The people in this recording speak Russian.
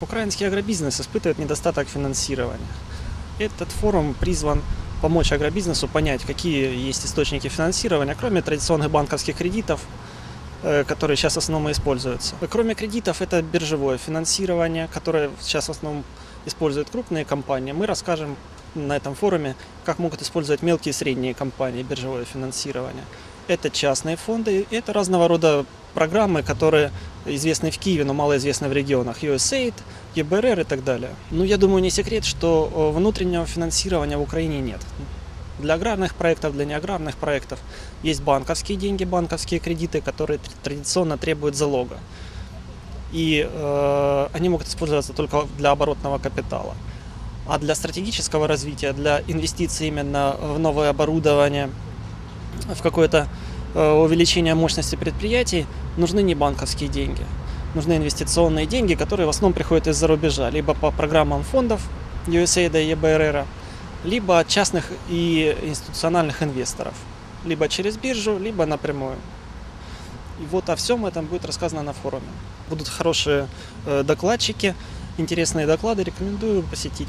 Украинский агробизнес испытывает недостаток финансирования. Этот форум призван помочь агробизнесу понять, какие есть источники финансирования, кроме традиционных банковских кредитов, э, которые сейчас в основном используются. Кроме кредитов, это биржевое финансирование, которое сейчас в основном используют крупные компании. Мы расскажем на этом форуме, как могут использовать мелкие и средние компании биржевое финансирование. Это частные фонды, это разного рода программы, которые известны в Киеве, но малоизвестны в регионах. USAID, ЕБРР и так далее. Ну, я думаю, не секрет, что э, внутреннего финансирования в Украине нет. Для аграрных проектов, для неаграрных проектов есть банковские деньги, банковские кредиты, которые тр- традиционно требуют залога. И э, они могут использоваться только для оборотного капитала. А для стратегического развития, для инвестиций именно в новое оборудование, в какое-то э, увеличение мощности предприятий, нужны не банковские деньги. Нужны инвестиционные деньги, которые в основном приходят из-за рубежа, либо по программам фондов USAID и ЕБРР, либо от частных и институциональных инвесторов, либо через биржу, либо напрямую. И вот о всем этом будет рассказано на форуме. Будут хорошие э, докладчики, интересные доклады, рекомендую посетить.